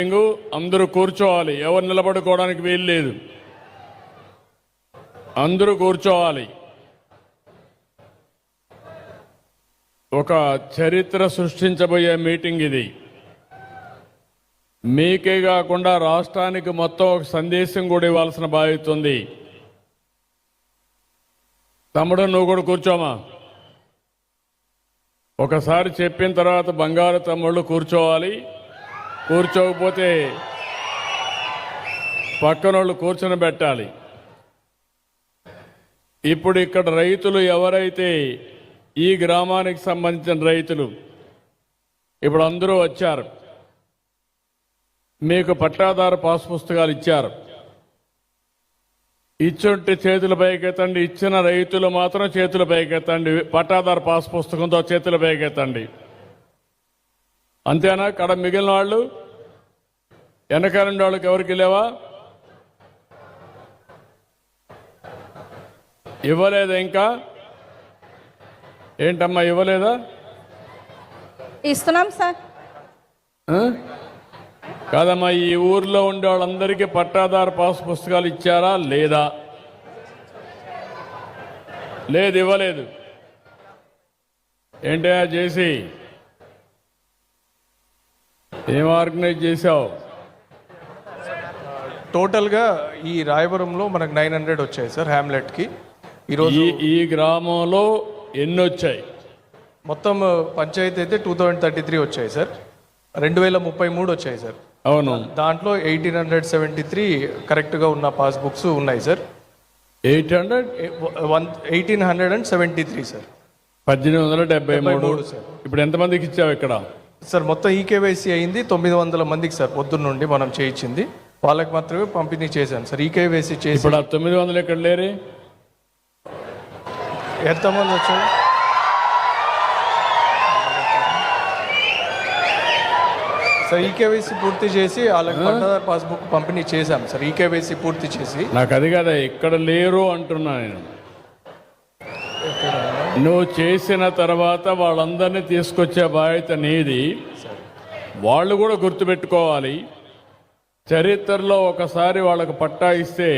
అందరూ కూర్చోవాలి. ఎవరు నిలబడుకోవడానికి వీలు లేదు. అందరూ కూర్చోవాలి. ఒక చరిత్ర సృష్టించబోయే మీటింగ్ ఇది. మీకే కాకుండా రాష్ట్రానికి మొత్తం ఒక సందేశం కూడా ఇవ్వాల్సిన బాధ్యత ఉంది. తమ్ముడు నువ్వు కూడా కూర్చోమా? ఒకసారి చెప్పిన తర్వాత బంగారు తమ్ముళ్ళు కూర్చోవాలి. కూర్చోకపోతే పక్కనోళ్ళు కూర్చొని పెట్టాలి. ఇప్పుడు ఇక్కడ రైతులు ఎవరైతే ఈ గ్రామానికి సంబంధించిన రైతులు ఇప్పుడు అందరూ వచ్చారు. మీకు పట్టాదార పాస్ పుస్తకాలు ఇచ్చారు. ఇచ్చుంటే చేతుల పైకెత్తండి ఇచ్చిన రైతులు మాత్రం చేతుల పైకెత్తండి పట్టాదారు పాస్ పుస్తకంతో చేతుల పైకెత్తండి. అంతేనా? కడ మిగిలిన వాళ్ళు? వెనకాలండి వాళ్ళకి ఎవరికి లేవా? ఇవ్వలేదా ఇంకా? ఏంటమ్మా ఇవ్వలేదా? ఇస్తున్నాం సార్? కాదమ్మా ఈ ఊర్లో ఉండే వాళ్ళందరికీ పట్టాదారు పాస్ పుస్తకాలు ఇచ్చారా? లేదా? లేదు ఇవ్వలేదు. ఏంటయ్యా చేసి ఏం ఆర్గనైజ్ చేసావు టోటల్గా ఈ రాయవరంలో మనకు నైన్ హండ్రెడ్ వచ్చాయి సార్ హ్యామ్లెట్కి ఈరోజు ఈ గ్రామంలో ఎన్ని వచ్చాయి? మొత్తం పంచాయతీ అయితే టూ థౌజండ్ థర్టీ త్రీ వచ్చాయి సార్. రెండు వేల ముప్పై మూడు వచ్చాయి సార్. అవును. దాంట్లో ఎయిటీన్ హండ్రెడ్ సెవెంటీ త్రీ కరెక్ట్గా ఉన్న పాస్బుక్స్ ఉన్నాయి sir. Eight hundred? One eighteen hundred and seventy three sir. పద్దెనిమిది వందల డెబ్బై మూడు, సార్. ఇప్పుడు ఎంతమందికి ఇచ్చావు ఇక్కడ? సార్ మొత్తం ఈకేవైసీ అయింది. తొమ్మిది వందల మందికి సార్ పొద్దున్న నుండి మనం చేయించింది. వాళ్ళకి మాత్రమే పంపిణీ చేశాను సార్. ఈకేవైసీ చేసి ఇప్పుడు ఆ తొమ్మిది వందలు ఎక్కడ లేరే? ఎంతమంది వచ్చారు? సార్ ఈకేవైసీ పూర్తి చేసి వాళ్ళకి పట్టాదారు పాస్బుక్ పంపిణీ చేశాం సార్. ఈకేవైసీ పూర్తి చేసి నాకు అది కదా ఇక్కడ లేరు అంటున్నా నేను. నువ్వు చేసిన తర్వాత వాళ్ళందరినీ తీసుకొచ్చే బాధ్యత నీది. వాళ్ళు కూడా గుర్తుపెట్టుకోవాలి. చరిత్రలో ఒకసారి వాళ్ళకు పట్టా ఇస్తే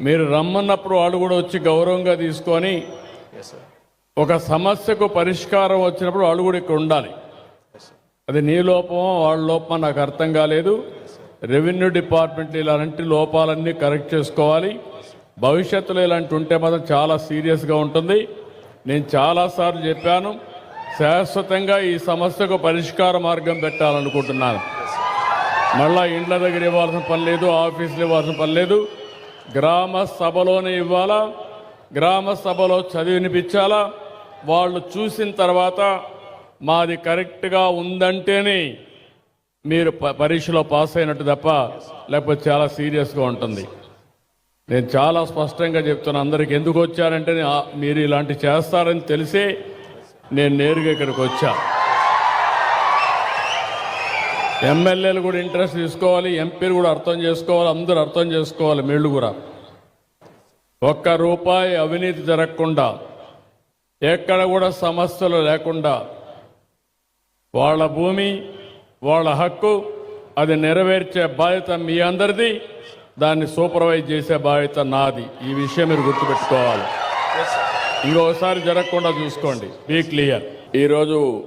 మీరు రమ్మన్నప్పుడు వాళ్ళు కూడా వచ్చి గౌరవంగా తీసుకొని ఒక సమస్యకు పరిష్కారం వచ్చినప్పుడు వాళ్ళు కూడా ఇక్కడ ఉండాలి. అది నీ లోపమో వాళ్ళ లోపమో నాకు అర్థం కాలేదు. రెవెన్యూ డిపార్ట్మెంట్ ఇలాంటి లోపాలన్నీ కరెక్ట్ చేసుకోవాలి. భవిష్యత్తులో ఇలాంటి ఉంటే మాత్రం చాలా సీరియస్గా ఉంటుంది. నేను చాలాసార్లు చెప్పాను శాశ్వతంగా ఈ సమస్యకు పరిష్కార మార్గం పెట్టాలనుకుంటున్నాను. మళ్ళా ఇండ్ల దగ్గర ఇవ్వాల్సిన పని లేదు ఆఫీసులు ఇవ్వాల్సిన పని లేదు. గ్రామ సభలోనే ఇవ్వాలా? గ్రామ సభలో చదివినిపించాలా? వాళ్ళు చూసిన తర్వాత మాది కరెక్ట్గా ఉందంటేనే మీరు ప- పరీక్షలో పాస్ అయినట్టు తప్ప లేకపోతే చాలా సీరియస్గా ఉంటుంది. నేను చాలా స్పష్టంగా చెప్తున్నా అందరికి ఎందుకు వచ్చారంటే మీరు ఇలాంటి చేస్తారని తెలిసే నేను నేరుగా ఇక్కడికి వచ్చా. ఎమ్మెల్యేలు కూడా ఇంట్రెస్ట్ తీసుకోవాలి ఎంపీలు కూడా అర్థం చేసుకోవాలి అందరూ అర్థం చేసుకోవాలి వీళ్ళు కూడా. ఒక్క రూపాయి అవినీతి జరగకుండా ఎక్కడ కూడా సమస్యలు లేకుండా వాళ్ళ భూమి వాళ్ళ హక్కు అది నెరవేర్చే బాధ్యత మీ అందరిది. దాన్ని సూపర్వైజ్ చేసే బాధ్యత నాది. ఈ విషయం మీరు గుర్తుపెట్టుకోవాలి. ఇంకొకసారి జరగకుండా చూసుకోండి. బీ క్లియర్ ఈరోజు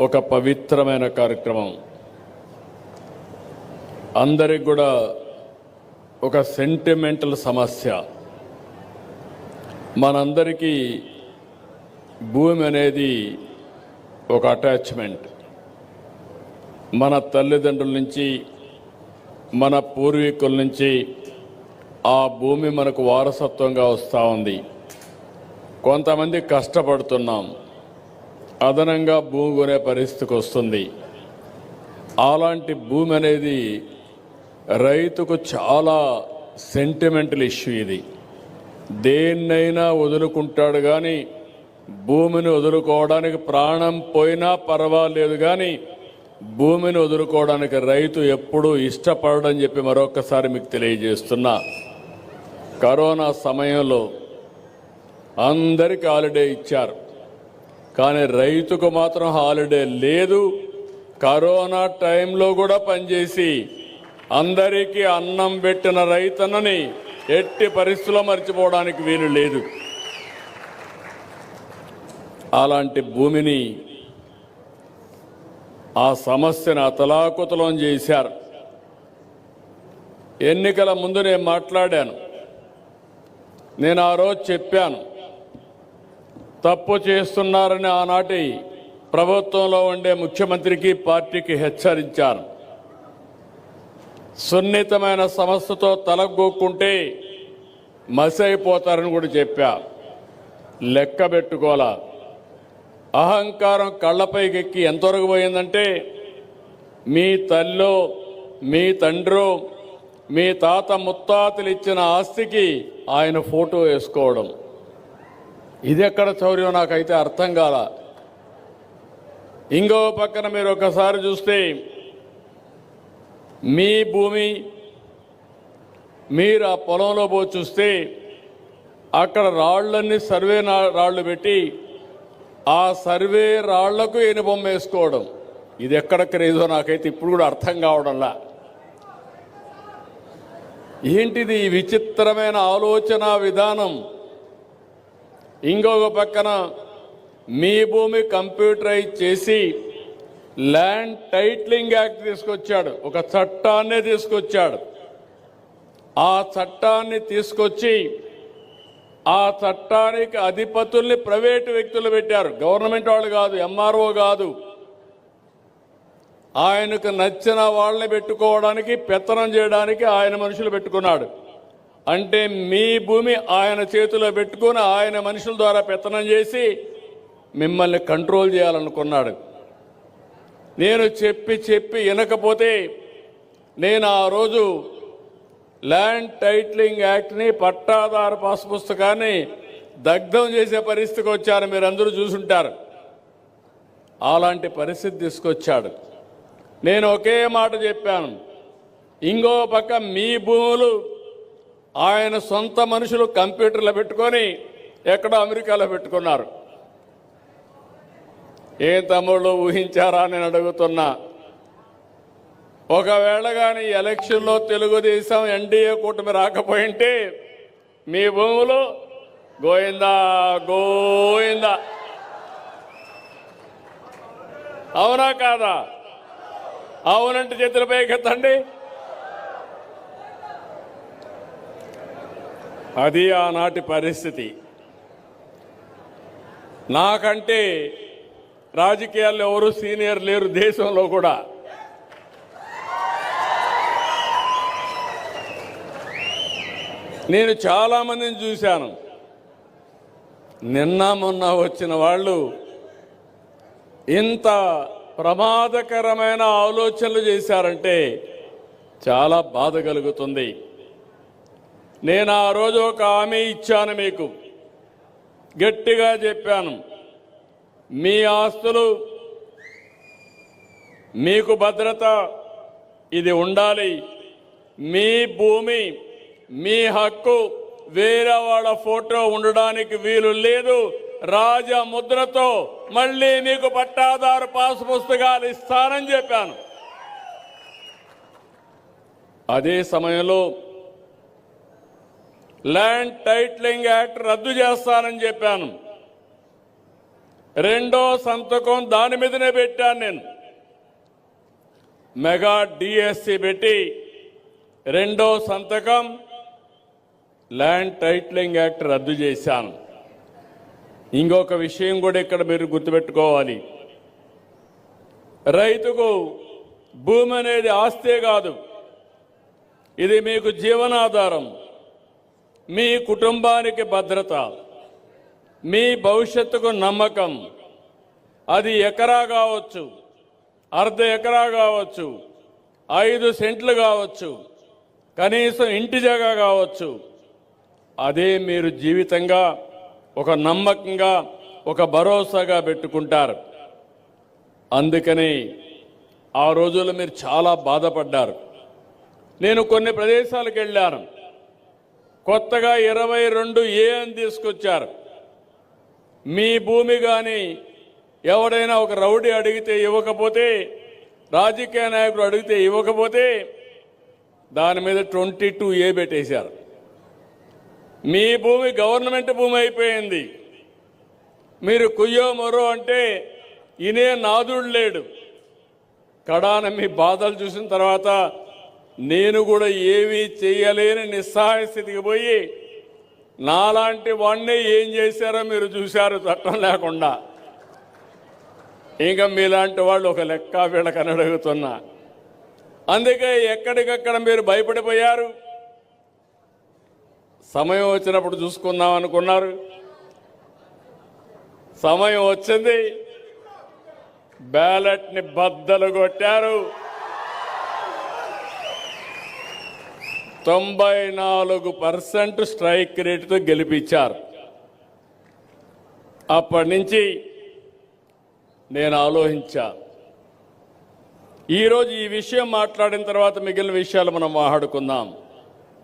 ఒక పవిత్రమైన కార్యక్రమం. అందరికి కూడా ఒక సెంటిమెంటల్ సమస్య. మనందరికీ భూమి అనేది ఒక అటాచ్మెంట్ మన తల్లిదండ్రుల నుంచి మన పూర్వీకుల నుంచి ఆ భూమి మనకు వారసత్వంగా వస్తూ ఉంది. కొంతమంది కష్టపడుతున్నాం. అదనంగా భూమి కొనే పరిస్థితికి వస్తుంది. అలాంటి భూమి అనేది రైతుకు చాలా సెంటిమెంటల్ ఇష్యూ ఇది. దేన్నైనా వదులుకుంటాడు కానీ భూమిని వదులుకోవడానికి ప్రాణం పోయినా పర్వాలేదు కానీ భూమిని వదులుకోవడానికి రైతు ఎప్పుడూ ఇష్టపడడని చెప్పి మరొకసారి మీకు తెలియజేస్తున్నా. కరోనా సమయంలో అందరికి హాలిడే ఇచ్చారు. కానీ రైతుకు మాత్రం హాలిడే లేదు. కరోనా టైంలో కూడా పనిచేసి అందరికీ అన్నం పెట్టిన రైతన్నని ఎట్టి పరిస్థితుల్లో మర్చిపోవడానికి వీలు లేదు. అలాంటి భూమిని ఆ సమస్యను అతలాకుతలం చేశారు. ఎన్నికల ముందు నేను మాట్లాడాను. నేను ఆ రోజు చెప్పాను. తప్పు చేస్తున్నారని ఆనాటి ప్రభుత్వంలో ఉండే ముఖ్యమంత్రికి పార్టీకి హెచ్చరించాను. సున్నితమైన సమస్యతో తలగొక్కుంటే మసి అయిపోతారని కూడా చెప్పా. లెక్క పెట్టుకోవాలా? అహంకారం కళ్ళపైకి ఎక్కి ఎంతవరకు పోయిందంటే మీ తల్లో మీ తండ్రో మీ తాత ముత్తాతలు ఇచ్చిన ఆస్తికి ఆయన ఫోటో వేసుకోవడం. ఇది ఎక్కడ చౌర్యం నాకైతే అర్థం కాల. ఇంకో పక్కన మీరు ఒకసారి చూస్తే మీ భూమి మీరు ఆ పొలంలో పోయి చూస్తే అక్కడ రాళ్ళన్నీ సర్వే నా- రాళ్ళు పెట్టి ఆ సర్వే రాళ్ళకు ఎనుబొమ్మ వేసుకోవడం. ఇది ఎక్కడ క్రేజో నాకైతే ఇప్పుడు కూడా అర్థం కావడంలా. ఏంటిది ఈ విచిత్రమైన ఆలోచన విధానం? ఇంకొక పక్కన మీ భూమి కంప్యూటరైజ్ చేసి ల్యాండ్ టైట్లింగ్ యాక్ట్ తీసుకొచ్చాడు. ఒక చట్టాన్నే తీసుకొచ్చాడు. ఆ చట్టాన్ని తీసుకొచ్చి ఆ చట్టానికి అధిపతుల్ని ప్రైవేటు వ్యక్తులు పెట్టారు. గవర్నమెంట్ వాళ్ళు కాదు ఎంఆర్ఓ కాదు. ఆయనకు నచ్చిన వాళ్ళని పెట్టుకోవడానికి పెత్తనం చేయడానికి ఆయన మనుషులు పెట్టుకున్నాడు. అంటే మీ భూమి ఆయన చేతిలో పెట్టుకొని ఆయన మనుషుల ద్వారా పెత్తనం చేసి మిమ్మల్ని కంట్రోల్ చేయాలనుకున్నాడు. నేను చెప్పి చెప్పి వినకపోతే నేను ఆ రోజు ల్యాండ్ టైట్లింగ్ యాక్ట్ని పట్టాదారు పాస్ పుస్తకాన్ని దగ్ధం చేసే పరిస్థితికి వచ్చారు. మీరు అందరూ చూసుంటారు. అలాంటి పరిస్థితి తీసుకొచ్చాడు. నేను ఒకే మాట చెప్పాను. ఇంకో పక్క మీ భూములు ఆయన సొంత మనుషులు కంప్యూటర్లో పెట్టుకొని ఎక్కడో అమెరికాలో పెట్టుకున్నారు. ఏ తమ్ముళ్ళు ఊహించారా? నేను అడుగుతున్నా. ఒకవేళ కానీ ఎలక్షన్లో తెలుగుదేశం ఎన్డీఏ కూటమి రాకపోయింటే మీ భూములు గోయిందా? గోయిందా? అవునా కాదా? అవునంటే చేతులపై ఎత్తండి అది ఆనాటి పరిస్థితి. నాకంటే రాజకీయాల్లో ఎవరు సీనియర్ లేరు దేశంలో కూడా. నేను చాలా మందిని చూశాను. నిన్న మొన్న వచ్చిన వాళ్ళు ఇంత ప్రమాదకరమైన ఆలోచనలు చేశారంటే చాలా బాధ కలుగుతుంది. నేను ఆ రోజు ఒక హామీ ఇచ్చాను మీకు. గట్టిగా చెప్పాను. మీ ఆస్తులు మీకు భద్రత ఇది ఉండాలి. మీ భూమి మీ హక్కు వేరే వాళ్ళ ఫోటో ఉండడానికి వీలు లేదు. రాజ ముద్రతో మళ్ళీ మీకు పట్టాదారు పాస్ పుస్తకాలు ఇస్తానని చెప్పాను. అదే సమయంలో ల్యాండ్ టైట్లింగ్ యాక్ట్ రద్దు చేస్తానని చెప్పాను. రెండో సంతకం దాని మీదనే పెట్టాను నేను. మెగా డిఎస్సి పెట్టి రెండో సంతకం ల్యాండ్ టైట్లింగ్ యాక్ట్ రద్దు చేశాను ఇంకొక విషయం కూడా ఇక్కడ మీరు గుర్తుపెట్టుకోవాలి. రైతుకు భూమి అనేది ఆస్తే కాదు. ఇది మీకు జీవనాధారం. మీ కుటుంబానికి భద్రత. మీ భవిష్యత్తుకు నమ్మకం. అది ఎకరా కావచ్చు అర్ధ ఎకరా కావచ్చు ఐదు సెంట్లు కావచ్చు కనీసం ఇంటి జగ కావచ్చు. అదే మీరు జీవితంగా ఒక నమ్మకంగా ఒక భరోసాగా పెట్టుకుంటారు. అందుకని ఆ రోజుల్లో మీరు చాలా బాధపడ్డారు. నేను కొన్ని ప్రదేశాలకు వెళ్ళాను. కొత్తగా ఇరవై రెండు ఏ అని తీసుకొచ్చారు. మీ భూమి కానీ ఎవడైనా ఒక రౌడీ అడిగితే ఇవ్వకపోతే రాజకీయ నాయకుడు అడిగితే ఇవ్వకపోతే దాని మీద ట్వంటీ టూ ఏ పెట్టేశారు. మీ భూమి గవర్నమెంట్ భూమి అయిపోయింది. మీరు కుయ్యో మొరో అంటే ఇనే నాదుడు లేడు. కడాన మీ బాధలు చూసిన తర్వాత నేను కూడా ఏమీ చేయలేని నిస్సహాయ స్థితికి పోయి నాలాంటి వాణ్ణి ఏం చేశారో మీరు చూశారు చట్టం లేకుండా. ఇంకా మీలాంటి వాళ్ళు ఒక లెక్క వీళ్ళకని అడుగుతున్నా. అందుకే ఎక్కడికక్కడ మీరు భయపడిపోయారు? సమయం వచ్చినప్పుడు చూసుకుందాం అనుకున్నారు. సమయం వచ్చింది. బ్యాలెట్ని బద్దలు కొట్టారు. తొంభై నాలుగు పర్సెంట్ స్ట్రైక్ రేటుతో గెలిపించారు. అప్పటి నుంచి నేను ఆలోచించా. ఈరోజు ఈ విషయం మాట్లాడిన తర్వాత మిగిలిన విషయాలు మనం మాట్లాడుకుందాం